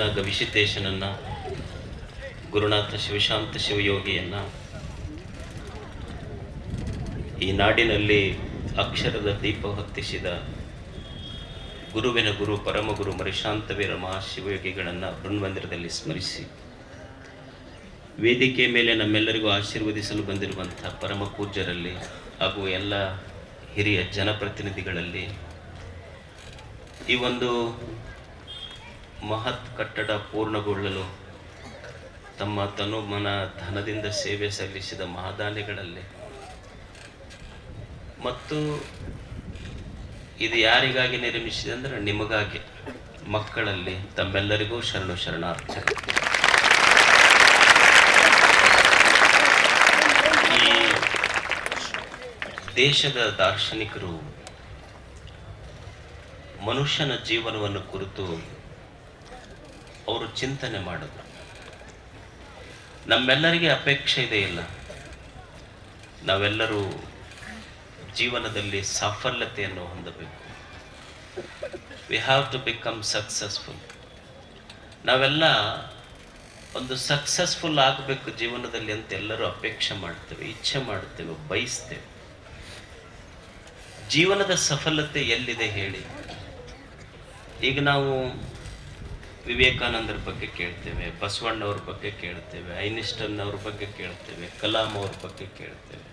ಗವಿಸಿದ್ದೇಶನನ್ನ, ಗುರುನಾಥ ಶಿವಶಾಂತ ಶಿವಯೋಗಿಯನ್ನ ಈ ನಾಡಿನಲ್ಲಿ ಅಕ್ಷರದ ದೀಪ ಹೊತ್ತಿಸಿದ ಗುರುವಿನ ಗುರು ಪರಮಗುರು ಮರಿಶಾಂತವೀರ ಮಹಾಶಿವಯೋಗಿಗಳನ್ನು ಬೃಂದಂದಿರದಲ್ಲಿ ಸ್ಮರಿಸಿ, ವೇದಿಕೆ ಮೇಲೆ ನಮ್ಮೆಲ್ಲರಿಗೂ ಆಶೀರ್ವದಿಸಲು ಬಂದಿರುವಂಥ ಪರಮ ಪೂಜ್ಯರಲ್ಲಿ ಹಾಗೂ ಎಲ್ಲ ಹಿರಿಯ ಜನಪ್ರತಿನಿಧಿಗಳಲ್ಲಿ ಈ ಒಂದು ಮಹತ್ ಕಟ್ಟಡ ಪೂರ್ಣಗೊಳ್ಳಲು ತಮ್ಮ ತನು ಮನ ಧನದಿಂದ ಸೇವೆ ಸಲ್ಲಿಸಿದ ಮಹಾದಾನಿಗಳಲ್ಲಿ ಮತ್ತು ಇದು ಯಾರಿಗಾಗಿ ನಿರ್ಮಿಸಿದೆ ಅಂದರೆ ನಿಮಗಾಗಿ, ಮಕ್ಕಳಲ್ಲಿ ತಮ್ಮೆಲ್ಲರಿಗೂ ಶರಣು ಶರಣಾರ್ಥಿ. ಈ ದೇಶದ ದಾರ್ಶನಿಕರು ಮನುಷ್ಯನ ಜೀವನವನ್ನು ಕುರಿತು ಅವರು ಚಿಂತನೆ ಮಾಡಿದ್ರು. ನಮ್ಮೆಲ್ಲರಿಗೆ ಅಪೇಕ್ಷೆ ಇದೆ ಇಲ್ಲ. ನಾವೆಲ್ಲರೂ ಜೀವನದಲ್ಲಿ ಸಾಫಲ್ಯತೆಯನ್ನು ಹೊಂದಬೇಕು. We have to become successful ನಾವೆಲ್ಲ ಒಂದು ಸಕ್ಸಸ್ಫುಲ್ ಆಗಬೇಕು ಜೀವನದಲ್ಲಿ ಅಂತ ಎಲ್ಲರೂ ಅಪೇಕ್ಷೆ ಮಾಡ್ತೇವೆ, ಇಚ್ಛೆ ಮಾಡ್ತೇವೆ, ಬಯಸ್ತೇವೆ. ಜೀವನದ ಸಫಲತೆ ಎಲ್ಲಿದೆ ಹೇಳಿ? ಈಗ ನಾವು ವಿವೇಕಾನಂದರ ಬಗ್ಗೆ ಕೇಳ್ತೇವೆ, ಬಸವಣ್ಣವ್ರ ಬಗ್ಗೆ ಕೇಳ್ತೇವೆ ಐನಿಸ್ಟನ್ ಅವ್ರ ಬಗ್ಗೆ ಕೇಳ್ತೇವೆ, ಕಲಾಂ ಅವ್ರ ಬಗ್ಗೆ ಕೇಳ್ತೇವೆ.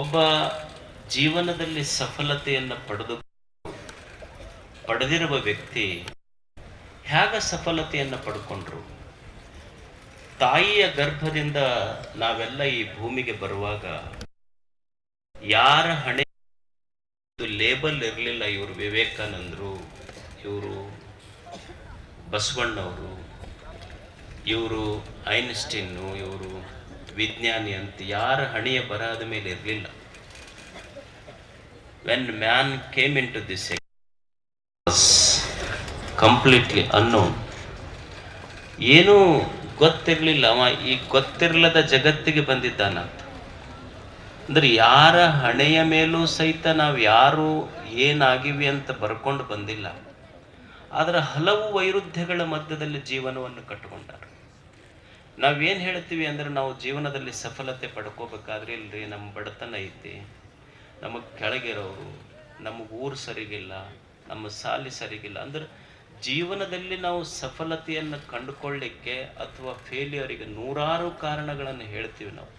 ಒಬ್ಬ ಜೀವನದಲ್ಲಿ ಸಫಲತೆಯನ್ನು ಪಡೆದು ಪಡೆದಿರುವ ವ್ಯಕ್ತಿ ಹೇಗ ಸಫಲತೆಯನ್ನು ಪಡ್ಕೊಂಡ್ರು? ತಾಯಿಯ ಗರ್ಭದಿಂದ ನಾವೆಲ್ಲ ಈ ಭೂಮಿಗೆ ಬರುವಾಗ ಯಾರ ಹಣೆ ಲೇಬಲ್ ಇರಲಿಲ್ಲ ಇವರು ವಿವೇಕಾನಂದರು, ಇವರು ಬಸವಣ್ಣವರು, ಇವರು ಐನ್ಸ್ಟೀನು, ಇವರು ವಿಜ್ಞಾನಿ ಅಂತ ಯಾರ ಹಣೆಯ ಬರಹದ ಮೇಲೆ ಇರಲಿಲ್ಲ. When man came into this completely ಅನ್ನೋ ಏನೂ ಗೊತ್ತಿರಲಿಲ್ಲ ಅವ, ಈ ಗೊತ್ತಿರಲದ ಜಗತ್ತಿಗೆ ಬಂದಿದ್ದಾನಂತ. ಅಂದ್ರೆ ಯಾರ ಹಣೆಯ ಮೇಲೂ ಸಹಿತ ನಾವು ಯಾರು ಏನಾಗಿವಿ ಅಂತ ಬರ್ಕೊಂಡು ಬಂದಿಲ್ಲ. ಆದರೆ ಹಲವು ವೈರುಧ್ಯಗಳ ಮಧ್ಯದಲ್ಲಿ ಜೀವನವನ್ನು ಕಟ್ಟಿಕೊಂಡಾರ. ನಾವೇನು ಹೇಳ್ತೀವಿ ಅಂದ್ರೆ ನಾವು ಜೀವನದಲ್ಲಿ ಸಫಲತೆ ಪಡ್ಕೋಬೇಕಾದ್ರೆ ಇಲ್ರಿ ನಮ್ಮ ಬಡತನ ಐತಿ, ನಮಗೆ ಕೆಳಗಿರೋರು, ನಮಗೆ ಊರು ಸರಿಗಿಲ್ಲ, ನಮ್ಮ ಸಾಲಿ ಸರಿಗಿಲ್ಲ. ಅಂದ್ರೆ ಜೀವನದಲ್ಲಿ ನಾವು ಸಫಲತೆಯನ್ನು ಕಂಡುಕೊಳ್ಳಿಕ್ಕೆ ಅಥವಾ ಫೇಲಿಯರಿಗೆ ನೂರಾರು ಕಾರಣಗಳನ್ನು ಹೇಳ್ತೀವಿ ನಾವು.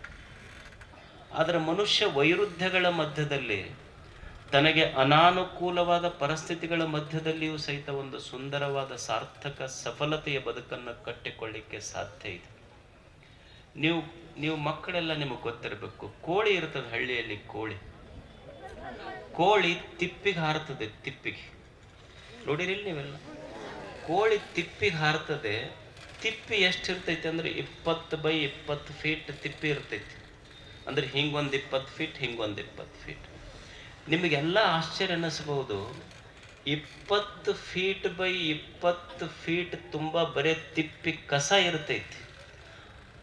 ಆದರೆ ಮನುಷ್ಯ ವೈರುಧ್ಯಗಳ ಮಧ್ಯದಲ್ಲಿ ತನಗೆ ಅನಾನುಕೂಲವಾದ ಪರಿಸ್ಥಿತಿಗಳ ಮಧ್ಯದಲ್ಲಿಯೂ ಸಹಿತ ಒಂದು ಸುಂದರವಾದ ಸಾರ್ಥಕ ಸಫಲತೆಯ ಬದುಕನ್ನು ಕಟ್ಟಿಕೊಳ್ಳಿಕ್ಕೆ ಸಾಧ್ಯ ಇದೆ. ನೀವು ನೀವು ಮಕ್ಕಳೆಲ್ಲ ನಿಮಗೆ ಗೊತ್ತಿರಬೇಕು, ಕೋಳಿ ಇರ್ತದೆ ಹಳ್ಳಿಯಲ್ಲಿ ಕೋಳಿ. ಕೋಳಿ ತಿಪ್ಪಿಗೆ ಹಾರ್ತದೆ ತಿಪ್ಪಿಗೆ. ನೋಡಿರಿಲ್ಲ ನೀವೆಲ್ಲ. ಕೋಳಿ ತಿಪ್ಪಿಗೆ ಹಾರ್ತದೆ, ತಿಪ್ಪಿ ಎಷ್ಟಿರ್ತೈತಿ ಅಂದ್ರೆ ಇಪ್ಪತ್ತು ಬೈ ಇಪ್ಪತ್ತು ಫೀಟ್ ತಿಪ್ಪಿ ಇರ್ತೈತಿ. ಅಂದ್ರೆ ಹಿಂಗೊಂದು ಇಪ್ಪತ್ತು ಫೀಟ್ ಹಿಂಗೊಂದು ಇಪ್ಪತ್ತು ಫೀಟ್ ನಿಮಗೆಲ್ಲ ಆಶ್ಚರ್ಯ ಅನ್ನಿಸ್ಬೋದು ಇಪ್ಪತ್ತು ಫೀಟ್ ಬೈ ಇಪ್ಪತ್ತು ಫೀಟ್ ತುಂಬ ಬರೇ ತಿಪ್ಪಿ ಕಸ ಇರ್ತೈತಿ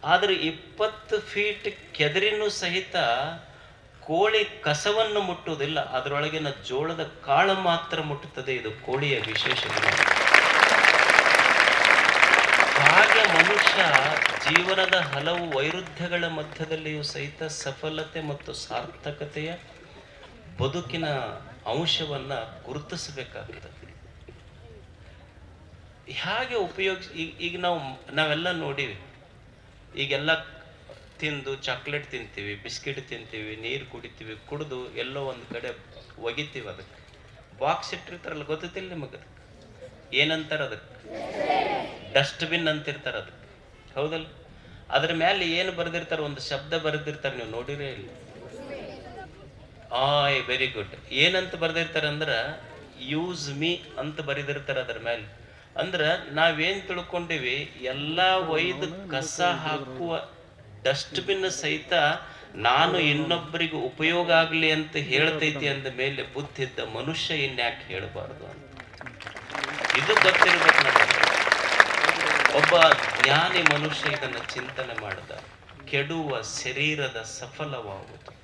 ಆದರೆ ಇಪ್ಪತ್ತು ಫೀಟ್ ಕೆದರಿನೂ ಸಹಿತ ಕೋಳಿ ಕಸವನ್ನು ಮುಟ್ಟುವುದಿಲ್ಲ. ಅದರೊಳಗಿನ ಜೋಳದ ಕಾಳು ಮಾತ್ರ ಮುಟ್ಟುತ್ತದೆ. ಇದು ಕೋಳಿಯ ವಿಶೇಷ ಹಾಗೆ ಮನುಷ್ಯ ಜೀವನದ ಹಲವು ವೈರುಧ್ಯಗಳ ಮಧ್ಯದಲ್ಲಿಯೂ ಸಹಿತ ಸಫಲತೆ ಮತ್ತು ಸಾರ್ಥಕತೆಯ ಬದುಕಿನ ಅಂಶವನ್ನು ಗುರುತಿಸಬೇಕಾಗ್ತದೆ. ಹೇಗೆ ಉಪಯೋಗಿಸಿ, ಈಗ ಈಗ ನಾವು, ನಾವೆಲ್ಲ ನೋಡಿವಿ. ಈಗೆಲ್ಲ ತಿಂದು ಚಾಕ್ಲೇಟ್ ತಿಂತೀವಿ, ಬಿಸ್ಕಿಟ್ ತಿಂತೀವಿ, ನೀರು ಕುಡಿತೀವಿ, ಕುಡಿದು ಎಲ್ಲೋ ಒಂದು ಕಡೆ ಒಗಿತೀವಿ ಅದಕ್ಕೆ. ಬಾಕ್ಸ್ ಇಟ್ಟಿರ್ತಾರಲ್ಲ ಗೊತ್ತಿಲ್ಲ ನಿಮಗೆ ಏನಂತಾರೆ ಅದಕ್ಕೆ? ಡಸ್ಟ್ಬಿನ್ ಅಂತಿರ್ತಾರೆ ಅದಕ್ಕೆ. ಹೌದಲ್ಲ? ಅದ್ರ ಮೇಲೆ ಏನು ಬರೆದಿರ್ತಾರೆ, ಒಂದು ಶಬ್ದ ಬರೆದಿರ್ತಾರೆ, ನೀವು ನೋಡಿರೇ ಇಲ್ಲ. ಆಯ್ ವೆರಿ ಗುಡ್ ಏನಂತ ಬರೆದಿರ್ತಾರೆ ಅಂದ್ರೆ ಯೂಸ್ ಮೀ ಅಂತ ಬರೆದಿರ್ತಾರೆ ಅದ್ರ ಮೇಲೆ ಅಂದ್ರೆ, ನಾವೇನ್ ತಿಳ್ಕೊಂಡಿವಿ, ಎಲ್ಲ ಒಯ್ದು ಕಸ ಹಾಕುವ ಡಸ್ಟ್ಬಿನ್ ಸಹಿತ ನಾನು ಇನ್ನೊಬ್ಬರಿಗೆ ಉಪಯೋಗ ಆಗಲಿ ಅಂತ ಹೇಳ್ತೈತಿ ಅಂದ ಮೇಲೆ ಬುದ್ಧಿದ್ದ ಮನುಷ್ಯ ಇನ್ಯಾಕೆ ಹೇಳಬಾರ್ದು ಅಂತ. ಇದು ಗೊತ್ತಿರಬೇಕು ಒಬ್ಬ ಜ್ಞಾನಿ ಮನುಷ್ಯ ಇದನ್ನ ಚಿಂತನೆ ಮಾಡಿದ. ಕೆಡುವ ಶರೀರದ ಸಫಲವಾಗುವುದು.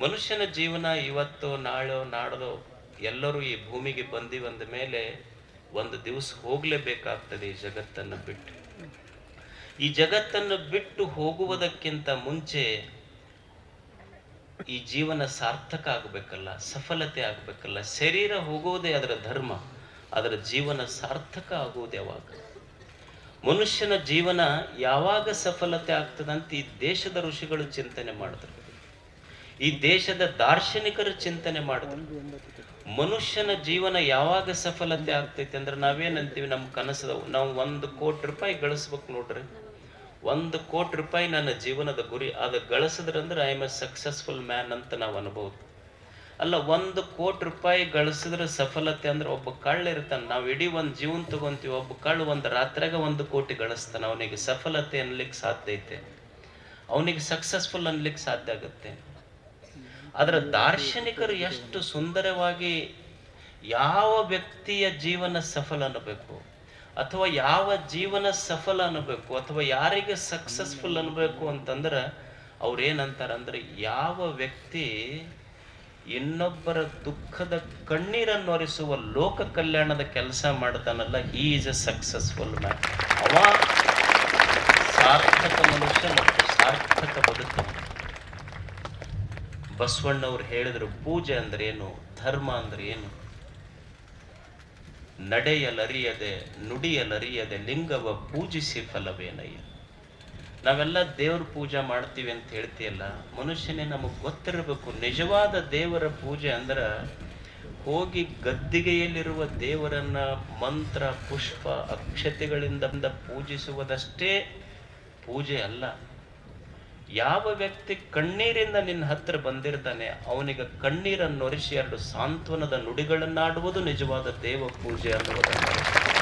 ಮನುಷ್ಯನ ಜೀವನ ಇವತ್ತು, ನಾಳೆ, ನಾಡ್ದು ಎಲ್ಲರೂ ಈ ಭೂಮಿಗೆ ಬಂದಿವಂದ ಮೇಲೆ ಒಂದು ದಿವಸ ಹೋಗಲೇಬೇಕಾಗ್ತದೆ ಈ ಜಗತ್ತನ್ನು ಬಿಟ್ಟು. ಈ ಜಗತ್ತನ್ನು ಬಿಟ್ಟು ಹೋಗುವುದಕ್ಕಿಂತ ಮುಂಚೆ ಈ ಜೀವನ ಸಾರ್ಥಕ ಆಗಬೇಕಲ್ಲ, ಸಫಲತೆ ಆಗಬೇಕಲ್ಲ. ಶರೀರ ಹೋಗುವುದೇ ಅದರ ಧರ್ಮ, ಅದರ ಜೀವನ ಸಾರ್ಥಕ ಆಗುವುದು ಯಾವಾಗ? ಮನುಷ್ಯನ ಜೀವನ ಯಾವಾಗ ಸಫಲತೆ ಆಗ್ತದಂತ ಈ ದೇಶದ ಋಷಿಗಳು ಚಿಂತನೆ ಮಾಡಿದ್ರು. ಈ ದೇಶದ ದಾರ್ಶನಿಕರು ಚಿಂತನೆ ಮಾಡಿದ್ರು. ಮನುಷ್ಯನ ಜೀವನ ಯಾವಾಗ ಸಫಲತೆ ಆಗ್ತೈತೆ ಅಂದ್ರೆ ನಾವೇನಂತೀವಿ ನಮ್ಮ ಕನಸದ ನಾವು ಒಂದು ಕೋಟಿ ರೂಪಾಯಿ ಗಳಿಸ್ಬೇಕು ನೋಡ್ರಿ. ಒಂದು ಕೋಟಿ ರೂಪಾಯಿ ನನ್ನ ಜೀವನದ ಗುರಿ. ಅದು ಗಳಿಸಿದ್ರಂದ್ರೆ I am a successful man ಅಂತ ನಾವು ಅನ್ಬೋದು. ಅಲ್ಲ, ಒಂದು ಕೋಟಿ ರೂಪಾಯಿ ಗಳಿಸಿದ್ರೆ ಸಫಲತೆ ಅಂದ್ರೆ ಒಬ್ಬ ಕಳ್ಳ ಇರ್ತಾನೆ. ನಾವು ಇಡೀ ಒಂದು ಜೀವನ ತಗೊಂತೀವಿ. ಒಬ್ಬ ಕಳ್ಳ ಒಂದು ರಾತ್ರಿಗೆ ಒಂದು ಕೋಟಿ ಗಳಿಸ್ತಾನೆ. ಅವನಿಗೆ ಸಫಲತೆ ಅನ್ಲಿಕ್ಕೆ ಸಾಧ್ಯ ಐತೆ. ಅವನಿಗೆ ಸಕ್ಸಸ್ಫುಲ್ ಅನ್ಲಿಕ್ಕೆ ಸಾಧ್ಯ ಆಗುತ್ತೆ. ಅದರ ದಾರ್ಶನಿಕರು ಎಷ್ಟು ಸುಂದರವಾಗಿ ಯಾವ ವ್ಯಕ್ತಿಯ ಜೀವನ ಸಫಲ ಅನ್ನಬೇಕು? ಅಥವಾ ಯಾವ ಜೀವನ ಸಫಲ ಅನ್ನಬೇಕು? ಅಥವಾ ಯಾರಿಗೆ ಸಕ್ಸಸ್ಫುಲ್ ಅನ್ನಬೇಕು ಅಂತಂದ್ರೆ ಅವ್ರು ಏನಂತಾರಂದ್ರೆ ಯಾವ ವ್ಯಕ್ತಿ ಇನ್ನೊಬ್ಬರ ದುಃಖದ ಕಣ್ಣೀರನ್ನು ಒರೆಸುವ ಲೋಕ ಕಲ್ಯಾಣದ ಕೆಲಸ ಮಾಡ್ತಾನಲ್ಲ he is a successful man ಅವ ಸಾರ್ಥಕ ಮನುಷ್ಯ ಮತ್ತು ಸಾರ್ಥಕ ಬದುಕು ಬಸವಣ್ಣವ್ರು ಹೇಳಿದ್ರು, ಪೂಜೆ ಅಂದ್ರೆ ಏನು, ಧರ್ಮ ಅಂದ್ರೆ ಏನು? ನಡೆಯಲರಿಯದೆ, ನುಡಿಯಲರಿಯದೆ, ಲಿಂಗವ ಪೂಜಿಸಿ ಫಲವೇನಯ್ಯ? ನಾವೆಲ್ಲ ದೇವ್ರ ಪೂಜೆ ಮಾಡ್ತೀವಿ ಅಂತ ಹೇಳ್ತೀಯಲ್ಲ, ಮನುಷ್ಯನೇ ನಮಗೆ ಗೊತ್ತಿರಬೇಕು. ನಿಜವಾದ ದೇವರ ಪೂಜೆ ಅಂದ್ರೆ ಹೋಗಿ ಗದ್ದಿಗೆಯಲ್ಲಿರುವ ದೇವರನ್ನ ಮಂತ್ರ, ಪುಷ್ಪ, ಅಕ್ಷತೆಗಳಿಂದ ಪೂಜಿಸುವುದಷ್ಟೇ ಪೂಜೆ ಅಲ್ಲ. ಯಾವ ವ್ಯಕ್ತಿ ಕಣ್ಣೀರಿಂದ ನಿನ್ನ ಹತ್ತಿರ ಬಂದಿರ್ತಾನೆ, ಅವನಿಗೆ ಕಣ್ಣೀರನ್ನು ಒರೆಸಿ ಎರಡು ಸಾಂತ್ವನದ ನುಡಿಗಳನ್ನಾಡುವುದು ನಿಜವಾದ ದೇವ ಪೂಜೆ ಅನ್ನುವುದನ್ನು.